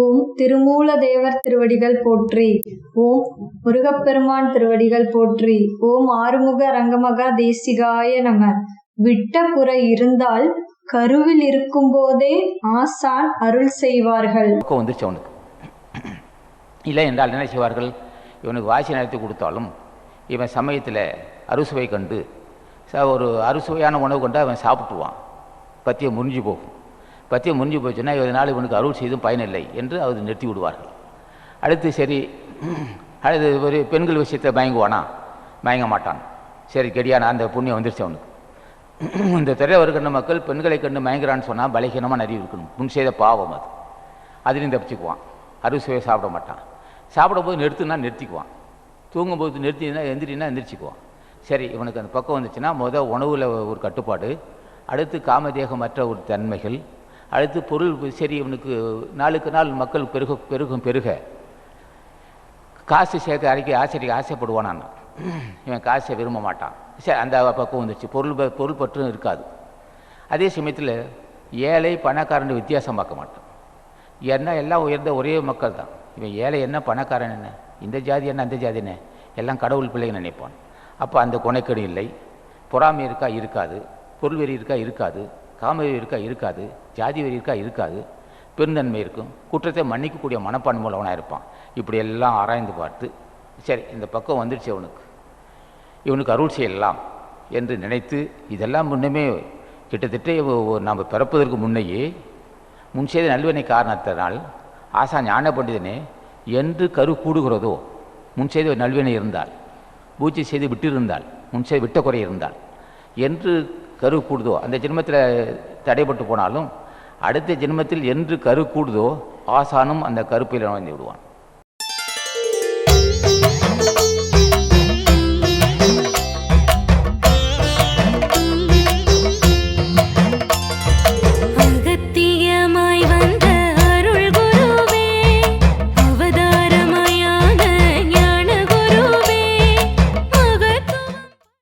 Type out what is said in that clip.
ஓம் திருமூல தேவர் திருவடிகள் போற்றி. ஓம் முருகப்பெருமான் திருவடிகள் போற்றி. ஓம் ஆறுமுக ரங்கமகா தேசிகாய நம. விட்ட குறை இருந்தால் கருவில் இருக்கும் போதே ஆசான் அருள் செய்வார்கள். வந்துருச்சு அவனுக்கு. இல்லை என்றால் என்ன செய்வார்கள்? இவனுக்கு வாசி நடத்தி கொடுத்தாலும் இவன் சமயத்தில் அறுசுவை கண்டு ச ஒரு அறுசுவையான உணவு கொண்டு அவன் சாப்பிட்டுவான் பற்றிய முறிஞ்சு போகும். பத்தியம் முடிஞ்சு போச்சுன்னா இதனால் இவனுக்கு அருள் செய்தும் பயனில்லை என்று அவர் நிறுத்தி விடுவார்கள். அடுத்து சரி அடுத்து ஒரு பெண்கள் விஷயத்தை மயங்குவானா? மயங்க மாட்டான். சரி கெடியான அந்த புண்ணியம் வந்துருச்சு அவனுக்கு. இந்த திரை வருகின்ற மக்கள் பெண்களை கண்டு மயங்குறான்னு சொன்னால் பலகீனமாக நிறைய இருக்கணும். முன் செய்த பாவம் அது. அதுலேயும் தப்பிச்சுக்குவான். அறுசுவையை சாப்பிட மாட்டான். சாப்பிடும்போது நிறுத்துனா நிறுத்திக்குவான். தூங்கும்போது நிறுத்தினா எந்திரினா எந்திரிச்சிக்குவான். சரி இவனுக்கு அந்த பக்கம் வந்துச்சுன்னா முதல் உணவில் ஒரு கட்டுப்பாடு. அடுத்து காமதேகமற்ற ஒரு தன்மைகள். அடுத்து பொருள் சரி இவனுக்கு நாளுக்கு நாள் மக்கள் பெருக பெருகும் பெருக. காசு சேர்க்க அரைக்க ஆசிரியர் ஆசைப்படுவான் நான் இவன் காசை விரும்ப மாட்டான். சரி அந்த பக்கம் வந்துடுச்சு பொருள் பொருள் பற்றும் இருக்காது. அதே சமயத்தில் ஏழை பணக்காரன் வித்தியாசம் பார்க்க மாட்டான். ஏன்னா எல்லாம் உயர்ந்த ஒரே மக்கள் தான். இவன் ஏழை என்ன பணக்காரன் என்ன? இந்த ஜாதி என்ன அந்த ஜாதி என்ன? எல்லாம் கடவுள் பிள்ளைங்க நினைப்பான். அப்போ அந்த குணைக்கேடு இல்லை. பொறாமை இருக்கா இருக்காது. பொருள் வெறி இருக்கா இருக்காது. காமவெறி இருக்கா? இருக்காது. ஜாதி வெறி இருக்கா? இருக்காது. பெருந்தன்மை இருக்கும். குற்றத்தை மன்னிக்கக்கூடிய மனப்பான்மை உள்ளவனாக இருப்பான். இப்படி எல்லாம் ஆராய்ந்து பார்த்து சரி இந்த பக்கம் வந்துடுச்சு அவனுக்கு இவனுக்கு அருள் செய்யலாம் என்று நினைத்து இதெல்லாம் முன்னமே கிட்டத்தட்ட ஒரு நாம் பிறப்பதற்கு முன்னையே முன் செய்த நல்வினை காரணத்தினால் ஆசா ஞான பண்டிதனே என்று கரு கூடுகிறதோ முன் செய்த நல்வினை இருந்தால் பூஜை செய்து விட்டிருந்தால் முன் செய்து விட்ட குறை இருந்தால் என்று கரு கூடுதோ? அந்த ஜென்மத்தில் தடைப்பட்டு போனாலும் அடுத்த ஜென்மத்தில் என்று கரு கூடுதோ ஆசானும் அந்த கருப்பையில் நுழைந்து விடுவான்.